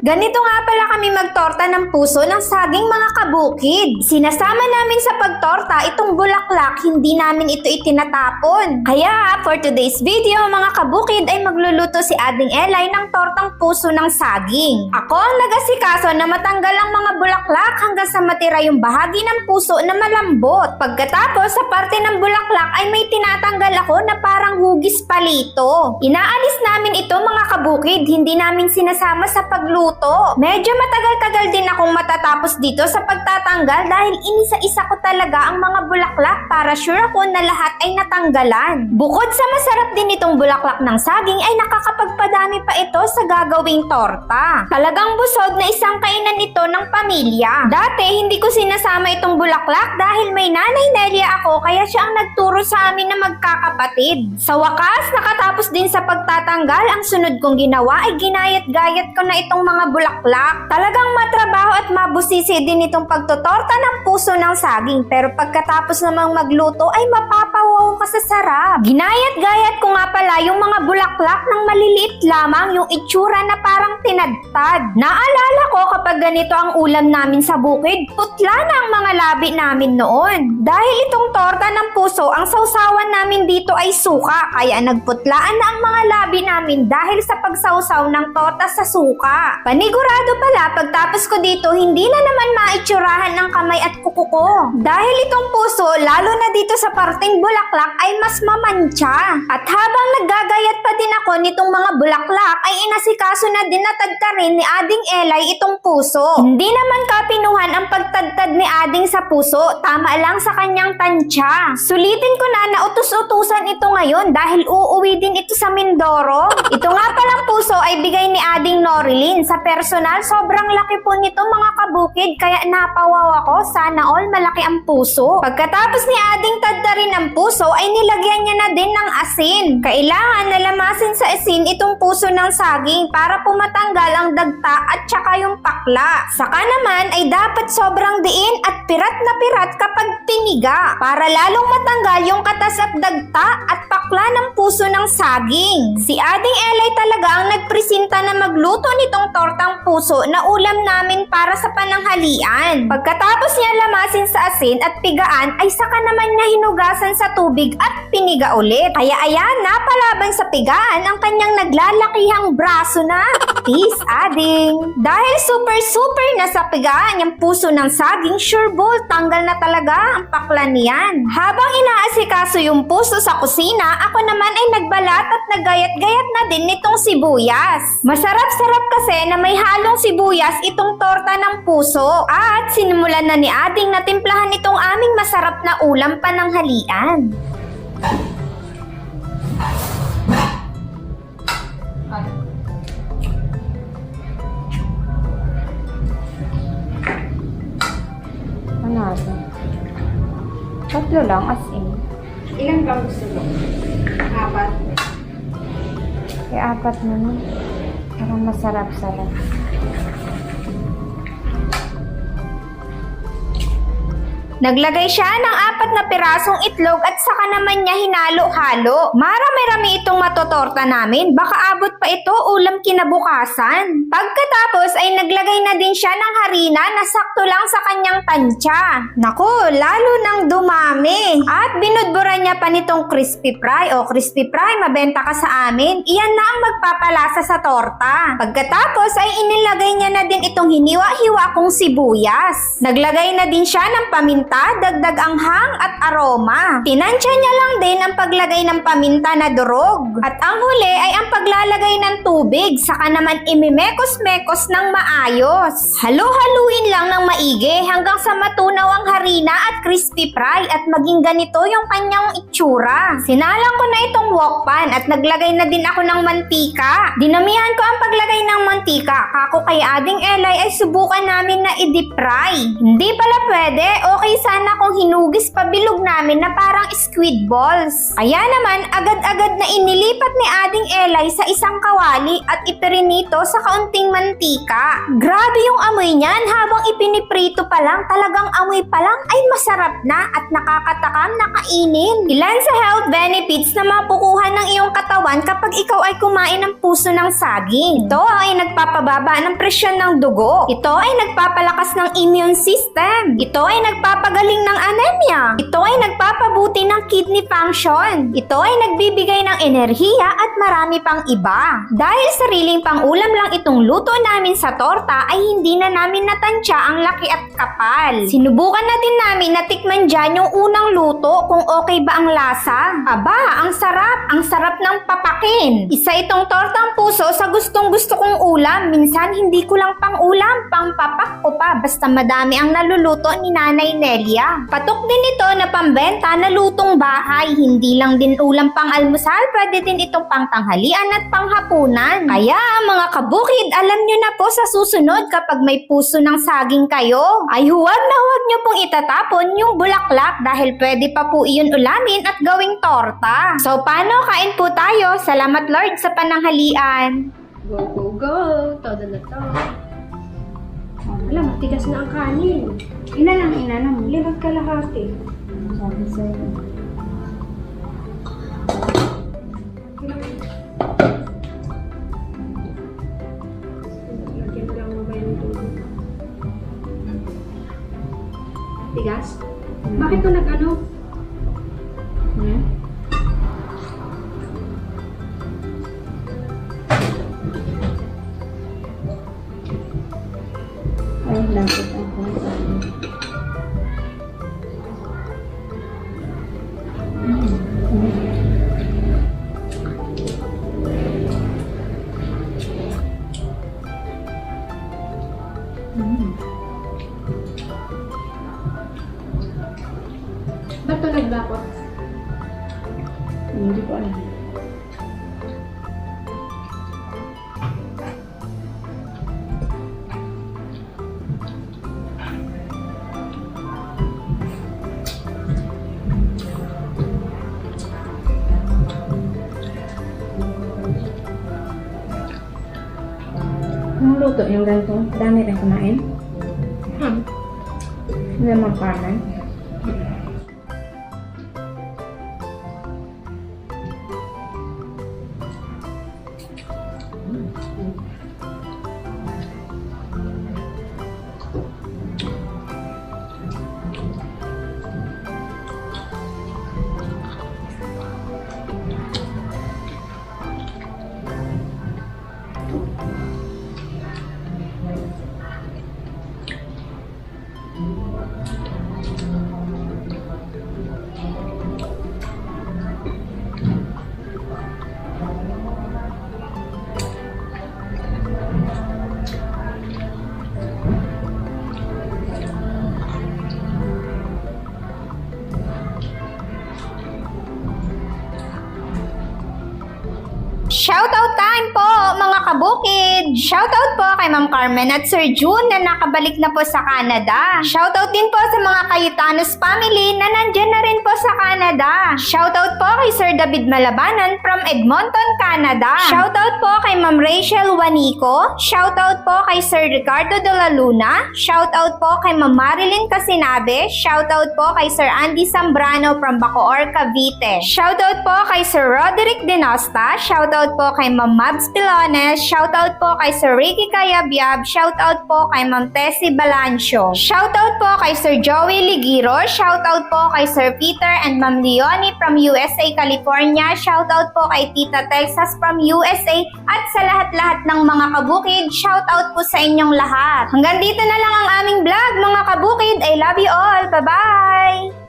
Ganito nga pala kami magtorta ng puso ng saging mga kabukid. Sinasama namin sa pagtorta itong bulaklak, hindi namin ito itinatapon. Kaya for today's video mga kabukid ay magluluto si Ading Elay ng tortang puso ng saging. Ako ang nagasikaso na matanggal ang mga bulaklak hanggang sa matira yung bahagi ng puso na malambot. Pagkatapos sa parte ng bulaklak ay may tinatanggal ako na parang hugis palito. Inaalis namin ito mga kabukid, hindi namin sinasama sa pagluto. Medyo matagal-tagal din akong matatapos dito sa pagtatanggal dahil inisa-isa ko talaga ang mga bulaklak para sure ako na lahat ay natanggalan. Bukod sa masarap din itong bulaklak ng saging ay nakakapagpadami pa ito sa gagawing torta. Talagang busog na isang kainan ito ng pamilya. Dati hindi ko sinasama itong bulaklak dahil may nanay Nelia ako kaya siya ang nagturo sa amin na magkakapatid. Sa wakas, nakatapos din sa pagtatanggal, ang sunod kong ginawa ay ginayat-gayat ko na itong mga bulaklak. Talagang matrabaho at mabusisi din itong pagtotorta ng puso ng saging pero pagkatapos namang magluto ay mapapawaw ka sa sarap. Ginayat-gayat ko nga pala yung mga bulaklak ng maliliit lamang yung itsura na parang tinadtad. Naalala ko kapag ganito ang ulam namin sa bukid, putla na ang mga labi namin noon. Dahil itong torta ng puso, ang sausawan namin dito ay suka, kaya nagputlaan na ang mga labi namin dahil sa pagsausaw ng torta sa suka. Panigurado pala, pagtapos ko dito, hindi na naman maitsurahan ng kamay at kuko ko. Dahil itong puso, lalo na dito sa parting bulaklak, ay mas mamantsa. At habang naggagayat pa din ako nitong mga bulaklak, ay inasikaso na din na tadtarin ni Ading Elay itong puso. Hindi naman kapinuhan ang pagtadtad ni Ading sa puso, tama lang sa kanyang tansya. Sulitin ko na na utus-utusan ito ngayon dahil uuwi din ito sa Mindoro. Ito nga palang puso ay bigay ni Ading Norilyn. Sa personal, sobrang laki po nito mga kabukid kaya napawaw ako. Sana all malaki ang puso. Pagkatapos ni Ading tadtarin ang puso ay nilagyan niya na din ng asin. Kailangan nalamasin sa asin itong puso ng saging para pumatanggal ang dagta at saka yung pakla. Saka naman ay dapat sobrang diin at pirat na pirat kapag piniga para lalong matanggal yung katas at dagta at pakla ng puso ng saging. Si Ading Elay talaga ang nagpresenta na magluto nitong tortang puso na ulam namin para sa pananghalian. Pagkatapos niya lamasin sa asin at pigaan ay saka naman niya hinugasan sa tubig at piniga ulit. Kaya ayan, napalaban sa pigaan ang kanyang naglalakihang braso na. Peace, Ading! Dahil super super na sa pigaan yung puso ng saging, sure ball, tanggal na talaga ang pakla niyan. Habang inaasikaso yung puso sa kusina, ako naman ay nagbalat at nagayat-gayat na din nitong sibuyas. Masarap-sarap kasi na may halong sibuyas itong torta ng puso. At sinimulan na ni Ading na timplahan itong aming masarap na ulam pananghalian. Tatlo lang, as in. Ilan bang gusto mo? Apat. Kaya apat na nun. Parang masarap-sarap. Naglagay siya ng apat na pirasong itlog at saka naman niya hinalo-halo. Marami-rami itong matotorta namin. Baka abot pa ito ulam kinabukasan. Pagkatapos ay naglagay na din siya ng harina na sakto lang sa kanyang tansya. Naku, lalo nang dumami. At binudburan niya pa nitong crispy fry o crispy fry mabenta ka sa amin. Iyan na ang magpapalasa sa torta. Pagkatapos ay inilagay niya na din itong hiniwa-hiwa kong sibuyas. Naglagay na din siya ng paminta, dagdag ang hang at aroma. Tinansya niya lang din ang paglagay ng paminta na durog. At ang huli ay ang paglalagay ng tubig, saka naman imimekos-mekos ng maayos. Halu-haluin lang ng maigi hanggang sa matunaw ang harina at crispy fry at maging ganito yung kanyang itsura. Sinalang ko na itong wok pan at naglagay na din ako ng mantika. Dinamihan ko ang paglagay ng mantika. Kako kay Ading Elay ay subukan namin na i-deep fry. Hindi pala pwede, okay sana kung hinugis pa bilog namin na parang squid balls. Kaya naman, agad-agad na inilipat ni Ading Elay sa isang kawali at ipirinito sa kaunting mantika. Grabe yung amoy niyan habang ipiniprito pa lang, talagang amoy pa lang ay masarap na at nakakatakam na kainin. Ilan sa health benefits na mapukuha ng iyong katawan kapag ikaw ay kumain ng puso ng saging. Ito ay nagpapababa ng presyon ng dugo. Ito ay nagpapalakas ng immune system. Ito ay nagpapagaling ng anemia. Ito ay nagpapabuti ng kidney function. Ito ay nagbibigay ng enerhiya at marami pang iba. Dahil sariling pangulam lang itong luto namin sa torta ay hindi na namin natansya ang laki at kapal. Sinubukan na din namin na tikman dyan yung unang luto kung okay ba ang lasa. Aba, ang sarap! Ang sarap ng papakin. Isa itong tortang puso sa gustong gusto kong ulam. Minsan hindi ko lang pang ulam, pang papak ko pa. Basta madami ang naluluto ni Nanay Nelia. Patok din ito na pambenta na lutong bahay. Hindi lang din ulam pang almusal, pwede din itong pang tanghalian at panghapunan. Kaya mga kabukid, alam nyo na po sa susunod kapag may puso ng saging kayo, ay huwag na huwag nyo pong itatapon yung bulaklak dahil pwede pa po iyon ulamin at gawing torta. So paano kain po tayo? Salamat Lord sa pananghalian. Go, go, go. Todo na to. Wala, matigas na ang kanin. Ina lang, ina lang. Sabi sa'yo. Lagyan ko lang mabaya ng tubig. Tigas? Bakit ko nag-ano? Ay, lapit ako. Ba't to naglapot? Hindi ko alam. Anong luto yung ganito? Dami rin kumain? Hmm. Hindi mo kanan? Shoutout mga kabukid! Shoutout po kay Ma'am Carmen at Sir June na nakabalik na po sa Canada. Shoutout din po sa mga Cayetanos family na nandyan na rin po sa Canada. Shoutout po kay Sir David Malabanan from Edmonton, Canada. Shoutout po kay Ma'am Rachel Wanico. Shoutout po kay Sir Ricardo de la Luna. Shoutout po kay Ma'am Marilyn Casinabe. Shoutout po kay Sir Andy Zambrano from Bacoor, Cavite. Shoutout po kay Sir Roderick Denosta. Shoutout po kay Ma'am Mabs Pilones. Shoutout po kay Sir Ricky Kayabyab. Shoutout po kay Ma'am Tessie Balancio. Shoutout po kay Sir Joey Ligiro. Shoutout po kay Sir Peter and Ma'am Leonie from USA, California. Shoutout po kay Tita Texas from USA at sa lahat-lahat ng mga kabukid. Shoutout po sa inyong lahat. Hanggang dito na lang ang aming vlog mga kabukid. I love you all. Bye-bye!